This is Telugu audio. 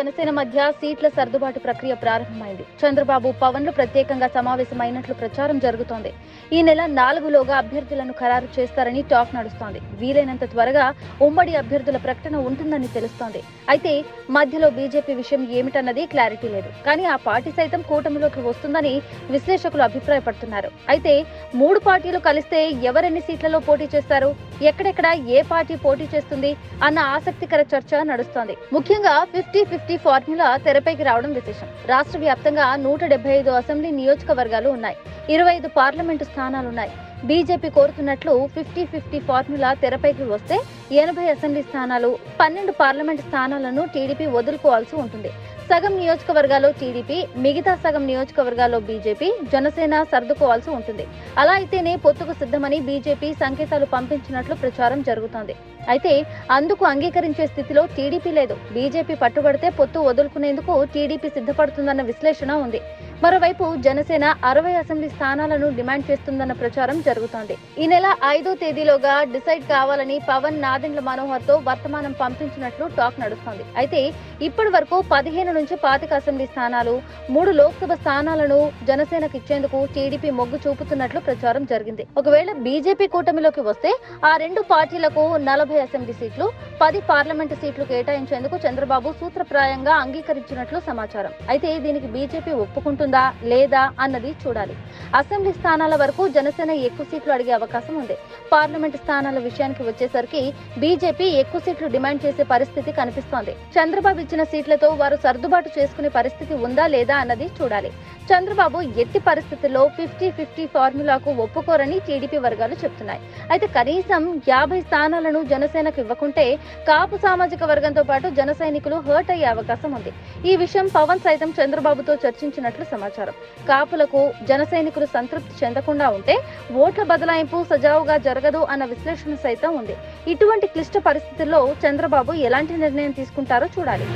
జనసేన మధ్య సీట్ల సర్దుబాటు ప్రక్రియ ప్రారంభమైంది. చంద్రబాబు పవన్లు ప్రత్యేకంగా సమావేశమైనట్లు ప్రచారం జరుగుతోంది. ఈ నెల నాలుగులోగా అభ్యర్థులను ఖరారు చేస్తారని టాక్ నడుస్తోంది. వీలైనంత త్వరగా ఉమ్మడి అభ్యర్థుల ప్రకటన ఉంటుందని తెలుస్తోంది. అయితే మధ్యలో బీజేపీ విషయం ఏమిటన్నది క్లారిటీ లేదు. కానీ ఆ పార్టీ సైతం కూటమిలోకి వస్తుందని విశ్లేషకులు అభిప్రాయపడుతున్నారు. అయితే మూడు పార్టీలు కలిస్తే ఎవరెన్ని సీట్లలో పోటీ చేస్తారు? ఎక్కడెక్కడ ఏ పార్టీ పోటీ చేస్తుంది అన్న ఆసక్తికర చర్చ నడుస్తోంది. ముఖ్యంగా ఫిఫ్టీ ఫిఫ్టీ ఫార్ములా తెరపైకి రావడం విశేషం. రాష్ట్ర వ్యాప్తంగా నూట డెబ్బై ఐదు అసెంబ్లీ నియోజకవర్గాలు ఉన్నాయి. ఇరవై ఐదు పార్లమెంటు స్థానాలున్నాయి. బీజేపీ కోరుతున్నట్లు ఫిఫ్టీ ఫిఫ్టీ ఫార్ములా తెరపైకి వస్తే ఎనభై అసెంబ్లీ స్థానాలు పన్నెండు పార్లమెంట్ స్థానాలను టీడీపీ వదులుకోవాల్సి ఉంటుంది. సగం నియోజకవర్గాల్లో టీడీపీ మిగతా సగం నియోజకవర్గాల్లో బీజేపీ జనసేన సర్దుకోవాల్సి ఉంటుంది. అలా అయితేనే పొత్తుకు సిద్ధమని బీజేపీ సంకేతాలు పంపించినట్లు ప్రచారం జరుగుతోంది. అయితే అందుకు అంగీకరించే స్థితిలో టీడీపీ లేదు. బీజేపీ పట్టుబడితే పొత్తు వదులుకునేందుకు టీడీపీ సిద్ధపడుతుందన్న విశ్లేషణ ఉంది. మరోవైపు జనసేన అరవై అసెంబ్లీ స్థానాలను డిమాండ్ చేస్తుందన్న ప్రచారం జరుగుతోంది. ఈ నెల ఐదో తేదీలోగా డిసైడ్ కావాలని పవన్ నాదెండ్ల మనోహర్తో వర్తమానం పంపించినట్లు టాక్ నడుస్తోంది. అయితే ఇప్పటి వరకు పదిహేను నుంచి పాతిక అసెంబ్లీ స్థానాలు మూడు లోక్సభ స్థానాలను జనసేనకు ఇచ్చేందుకు టీడీపీ మొగ్గు చూపుతున్నట్లు ప్రచారం జరిగింది. ఒకవేళ బీజేపీ కూటమిలోకి వస్తే ఆ రెండు పార్టీలకు నలభై అసెంబ్లీ సీట్లు పది పార్లమెంటు సీట్లు కేటాయించేందుకు చంద్రబాబు సూత్రప్రాయంగా అంగీకరించినట్లు సమాచారం. అయితే దీనికి బీజేపీ ఒప్పుకుంటుంది లేదా అన్నది చూడాలి. అసెంబ్లీ స్థానాల వరకు జనసేన ఎక్కువ సీట్లు అడిగే అవకాశం ఉంది. పార్లమెంట్ స్థానాల విషయానికి వచ్చేసరికి బీజేపీ ఎక్కువ సీట్లు డిమాండ్ చేసే పరిస్థితి కనిపిస్తోంది. చంద్రబాబు ఇచ్చిన సీట్లతో వారు సర్దుబాటు చేసుకునే పరిస్థితి ఉందా లేదా అన్నది చూడాలి. చంద్రబాబు ఎట్టి పరిస్థితుల్లో ఫిఫ్టీ ఫిఫ్టీ ఫార్ములాకు ఒప్పుకోరని టీడీపీ వర్గాలు చెప్తున్నాయి. అయితే కనీసం యాభై స్థానాలను జనసేనకు ఇవ్వకుంటే కాపు సామాజిక వర్గంతో పాటు జన సైనికులు హర్ట్ అయ్యే అవకాశం ఉంది. ఈ విషయం పవన్ సైతం చంద్రబాబుతో చర్చించినట్లు సమాచారం. కాపులకు జన సైనికులు సంతృప్తి చెందకుండా ఉంటే ఓట్ల బదలాయింపు సజావుగా జరగదు అన్న విశ్లేషణ సైతం ఉంది. ఇటువంటి క్లిష్ట పరిస్థితుల్లో చంద్రబాబు ఎలాంటి నిర్ణయం తీసుకుంటారో చూడాలి.